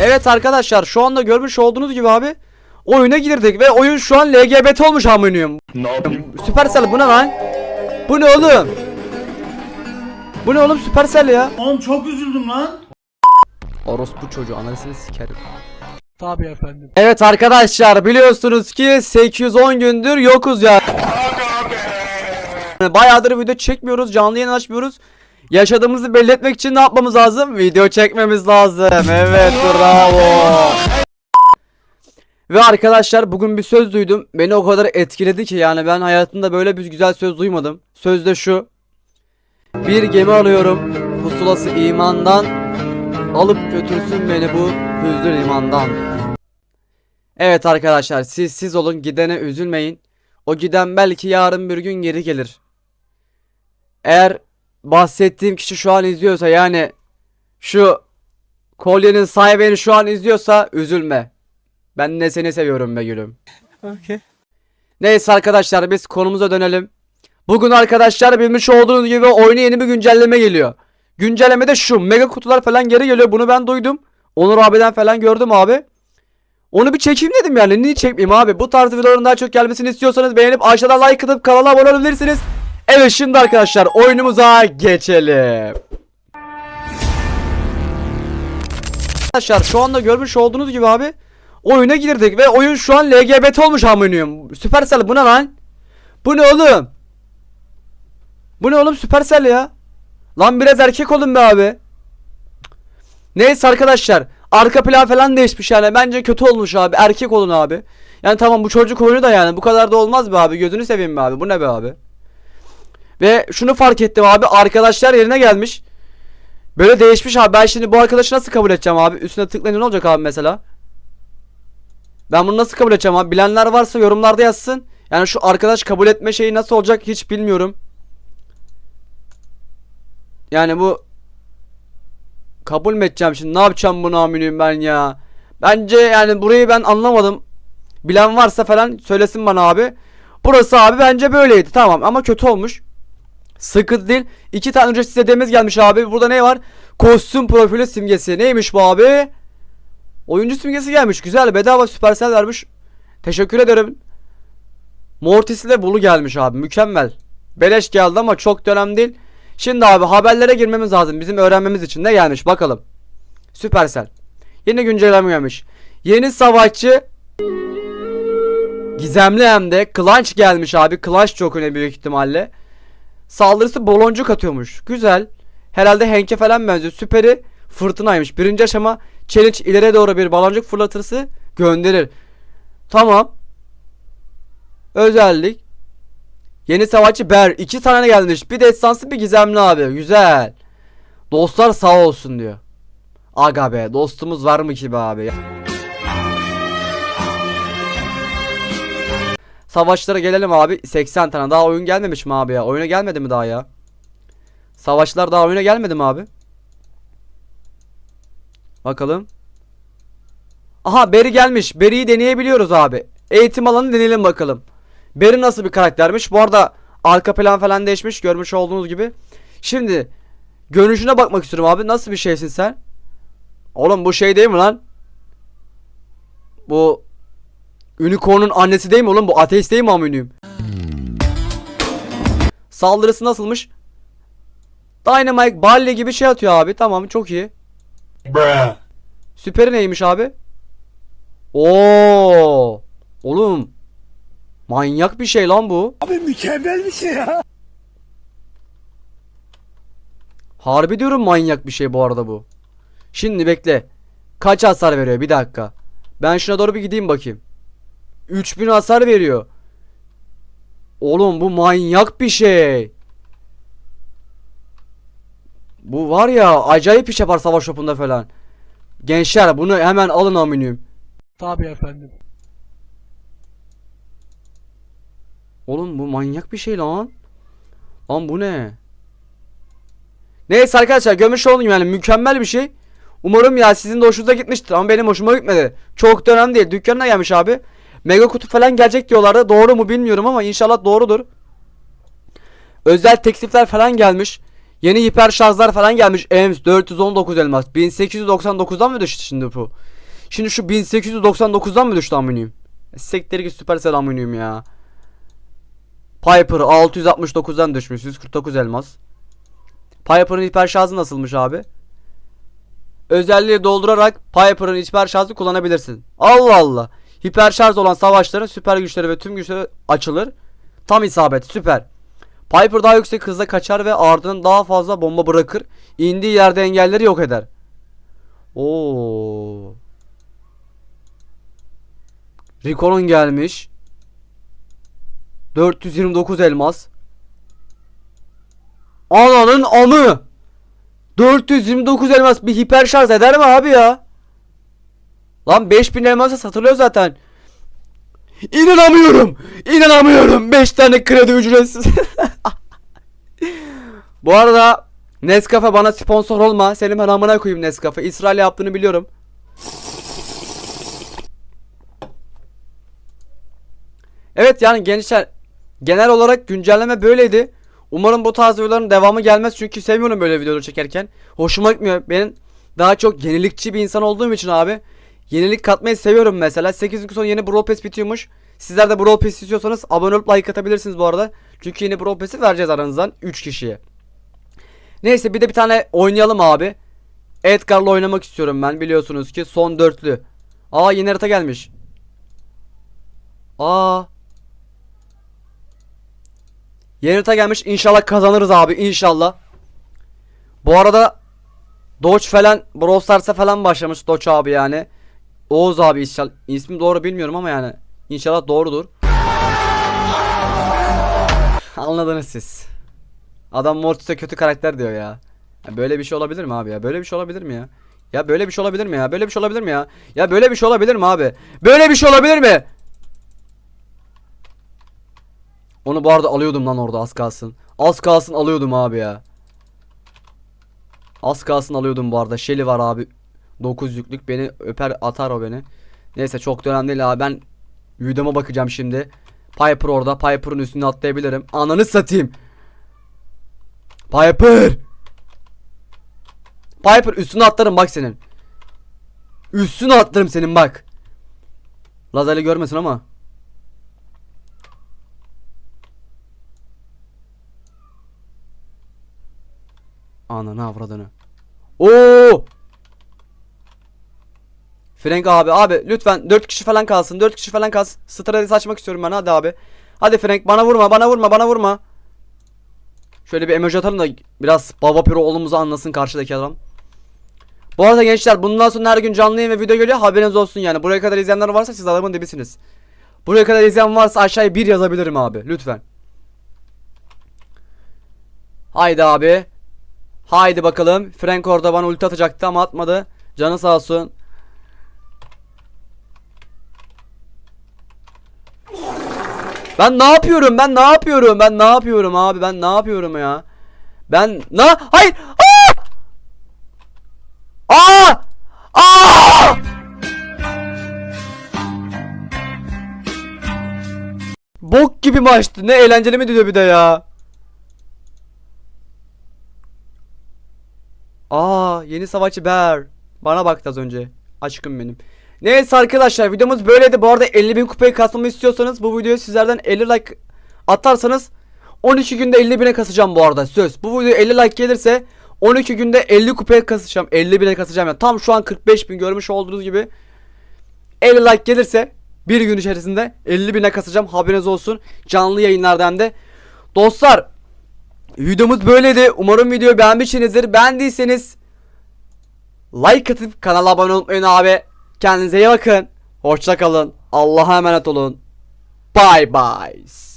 Evet arkadaşlar şu anda görmüş olduğunuz gibi abi oyuna girdik ve oyun şu an LGBT olmuş aminiyum. Supercell bu ne lan? Bu ne oğlum? Bu ne oğlum Supercell ya? Oğlum çok üzüldüm lan. Orospu çocuğu anasını sikerim. Tabii efendim. Evet arkadaşlar biliyorsunuz ki 810 gündür yokuz ya. Bayağıdır video çekmiyoruz, canlı yayın açmıyoruz. Yaşadığımızı belli etmek için ne yapmamız lazım? Video çekmemiz lazım. Evet bravo. Ve arkadaşlar bugün bir söz duydum. Beni o kadar etkiledi ki yani ben hayatımda böyle bir güzel söz duymadım. Söz de şu. Bir gemi alıyorum. Pusulası imandan. Alıp götürsün beni bu hüznü limandan. Evet arkadaşlar siz siz olun gidene üzülmeyin. O giden belki yarın bir gün geri gelir. Eğer bahsettiğim kişi şu an izliyorsa yani şu kolyenin sahibini şu an izliyorsa üzülme. Ben de seni seviyorum be gülüm. Okay. Neyse arkadaşlar biz konumuza dönelim. Bugün arkadaşlar bilmiş olduğunuz gibi oyuna yeni bir güncelleme geliyor. Güncellemede şu mega kutular falan geri geliyor. Bunu ben duydum. Onur abiden falan gördüm abi. Onu bir çekeyim dedim yani. Niye çekmeyeyim abi? Bu tarz videoların daha çok gelmesini istiyorsanız beğenip aşağıdan like atıp kanala abone olabilirsiniz. Evet şimdi arkadaşlar oyunumuza geçelim. Arkadaşlar şu anda görmüş olduğunuz gibi abi oyuna girdik ve oyun şu an LGBT olmuş aminiyum. Supercell bu ne lan? Bu ne oğlum? Bu ne oğlum Supercell ya? Lan biraz erkek olun be abi. Neyse arkadaşlar. Arka plan falan değişmiş yani. Bence kötü olmuş abi. Erkek olun abi. Yani tamam bu çocuk oyunu da yani. Bu kadar da olmaz be abi. Gözünü seveyim be abi. Bu ne be abi? Ve şunu fark ettim abi. Arkadaşlar yerine gelmiş. Böyle değişmiş abi. Ben şimdi bu arkadaşı nasıl kabul edeceğim abi? Üstüne tıklayınca ne olacak abi mesela? Ben bunu nasıl kabul edeceğim abi? Bilenler varsa yorumlarda yazsın. Yani şu arkadaş kabul etme şeyi nasıl olacak hiç bilmiyorum. Yani bu kabul mü edeceğim şimdi? Ne yapacağım bunu aminiyim ben ya? Bence yani burayı ben anlamadım. Bilen varsa falan söylesin bana abi. Burası abi bence böyleydi. Tamam ama kötü olmuş. Sıkıntı değil. İki tane ücretsiz hediyemiz gelmiş abi. Burada ne var? Kostüm profili simgesi. Neymiş bu abi? Oyuncu simgesi gelmiş. Güzel. Bedava Supercell vermiş. Teşekkür ederim. Mortis ile Bulu gelmiş abi. Mükemmel. Beleş geldi ama çok dönem değil. Şimdi abi haberlere girmemiz lazım. Bizim öğrenmemiz için. Ne gelmiş bakalım. Supercell. Yeni güncelleme gelmiş. Yeni savaşçı Gizemli hem de Clutch gelmiş abi. Clutch çok önemli büyük ihtimalle. Saldırısı baloncuk atıyormuş. Güzel. Herhalde Henk'e falan benziyor. Süperi fırtınaymış. Birinci aşama challenge ileriye doğru bir baloncuk fırlatırsı gönderir. Tamam. Özellik. Yeni savaşçı Ber. iki tane gelmiş. Bir destansı bir gizemli abi. Güzel. Dostlar sağ olsun diyor. Aga be dostumuz var mı ki be abi? Savaşlara gelelim abi. 80 tane. Daha oyun gelmemiş mi abi ya? Oyuna gelmedi mi daha ya? Savaşlar daha oyuna gelmedi mi abi? Bakalım. Aha Beri gelmiş. Beri'yi deneyebiliyoruz abi. Eğitim alanı deneyelim bakalım. Beri nasıl bir karaktermiş? Bu arada arka plan falan değişmiş görmüş olduğunuz gibi. Şimdi görünüşüne bakmak istiyorum abi. Nasıl bir şeysin sen? Oğlum bu şey değil mi lan? Bu Unicorn'un annesi değil mi oğlum? Bu ateist değil mi aminiyim? Saldırısı nasılmış? Dynamite Balle gibi şey atıyor abi. Tamam çok iyi. Bruh. Süperi neymiş abi? Oo! Oğlum. Manyak bir şey lan bu. Abi mükemmel bir şey ya. Harbi diyorum manyak bir şey bu arada bu. Şimdi bekle. Kaç hasar veriyor? Bir dakika. Ben şuna doğru bir gideyim bakayım. 3000 hasar veriyor. Oğlum bu manyak bir şey. Bu var ya acayip iş yapar savaş topunda falan. Gençler bunu hemen alın aminiyum. Tabii efendim. Oğlum bu manyak bir şey lan. Lan bu ne? Neyse arkadaşlar görmüş oldum yani mükemmel bir şey. Umarım ya sizin de hoşunuza gitmiştir ama benim hoşuma gitmedi. Çok da önemli değil. Dükkanına gelmiş abi. Mega kutu falan gelecek diyorlardı. Doğru mu bilmiyorum ama inşallah doğrudur. Özel teklifler falan gelmiş. Yeni hiper şarjlar falan gelmiş. EMS 419 elmas. 1899'dan mı düştü şimdi bu? Şimdi şu 1899'dan mı düştü aminiyim? Sektir ki süper selamüniyüm ya. Piper 669'dan düşmüş. 149 elmas. Piper'ın hiper şarjı nasılmış abi? Özelliği doldurarak Piper'ın hiper şarjı kullanabilirsin. Allah Allah. Hiper şarj olan savaşların süper güçleri ve tüm güçleri açılır. Tam isabet süper. Piper daha yüksek hızla kaçar ve ardından daha fazla bomba bırakır. İndiği yerde engelleri yok eder. Oo. Rico'nun gelmiş. 429 elmas. Ananın amı. 429 elmas bir hiper şarj eder mi abi ya? Lan 5000 elmasa satılıyor zaten. İnanamıyorum. İnanamıyorum. 5 tane kredi ücretsiz. Bu arada Nescafe bana sponsor olma. Senin ben amına koyayım Nescafe. İsrail yaptığını biliyorum. Evet yani gençler genel olarak güncelleme böyleydi. Umarım bu tarz videoların devamı gelmez çünkü sevmiyorum böyle videoları çekerken. Hoşuma gitmiyor. Ben daha çok yenilikçi bir insan olduğum için abi yenilik katmayı seviyorum mesela. 8 gün sonra yeni Brawl Pass bitiyormuş. Sizler de Brawl Pass istiyorsanız abone olup like atabilirsiniz bu arada. Çünkü yeni Brawl Pass'i vereceğiz aranızdan 3 kişiye. Neyse bir de bir tane oynayalım abi. Edgar'la oynamak istiyorum ben biliyorsunuz ki son dörtlü. Aa yeni harita gelmiş. Aa. Yeni harita gelmiş. İnşallah kazanırız abi. İnşallah. Bu arada Doge falan Brawl Stars'a falan başlamış Doge abi yani. Oğuz abi inşallah. İsmi doğru bilmiyorum ama yani. İnşallah doğrudur. Anladınız siz. Adam Mortis'e kötü karakter diyor ya. ya. Böyle bir şey olabilir mi abi ya? Böyle bir şey olabilir mi ya? Ya böyle bir şey olabilir mi ya? Böyle bir şey olabilir mi ya? Ya böyle bir şey olabilir mi abi? Böyle bir şey olabilir mi? Onu bu arada alıyordum lan orada az kalsın. Az kalsın alıyordum abi ya. Az kalsın alıyordum bu arada. Shelly var abi. 9 yüklük beni öper atar o beni. Neyse çok da önemli değil abi. Ben videoma bakacağım şimdi. Piper orada. Piper'ın üstüne atlayabilirim. Ananı satayım. Piper. Piper üstüne atlarım bak senin. Üstüne atlarım senin bak. Lazer'i görmesin ama. Ananı avradını. Oo! Frank abi abi lütfen 4 kişi falan kalsın 4 kişi falan kalsın. Strateji açmak istiyorum ben hadi abi. Hadi Frank bana vurma bana vurma bana vurma. Şöyle bir emoji atalım da biraz baba piro oğlumuzu anlasın karşıdaki adam. Bu arada gençler bundan sonra her gün canlı yayın ve video geliyor haberiniz olsun yani. Buraya kadar izleyenler varsa siz adamın dibisiniz. Buraya kadar izleyen varsa aşağıya bir yazabilirim abi lütfen. Haydi abi. Haydi bakalım. Frank orada bana ulti atacaktı ama atmadı. Canı sağ olsun Ben ne yapıyorum? Ben ne yapıyorum? Ben ne yapıyorum abi? Ben ne yapıyorum ya? Ben ne? Hayır! Aa! Aa! Aa! Bok gibi maçtı. Ne eğlenceli mi diyor bir de ya? Aa, yeni savaşçı Bear. Bana baktı az önce. Aşkım benim. Neyse arkadaşlar videomuz böyleydi. Bu arada 50.000 kupayı kasmamı istiyorsanız bu videoyu sizlerden 50 like atarsanız 12 günde 50.000'e kasacağım bu arada söz. Bu video 50 like gelirse 12 günde 50 kupaya kasacağım. 50.000'e kasacağım yani. Tam şu an 45.000 görmüş olduğunuz gibi 50 like gelirse bir gün içerisinde 50.000'e kasacağım. Haberiniz olsun. Canlı yayınlardan da. Dostlar videomuz böyleydi. Umarım videoyu beğenmişsinizdir. Beğendiyseniz like atıp kanala abone olmayı abi. Kendinize iyi bakın. Hoşça kalın. Allah'a emanet olun. Bye bye.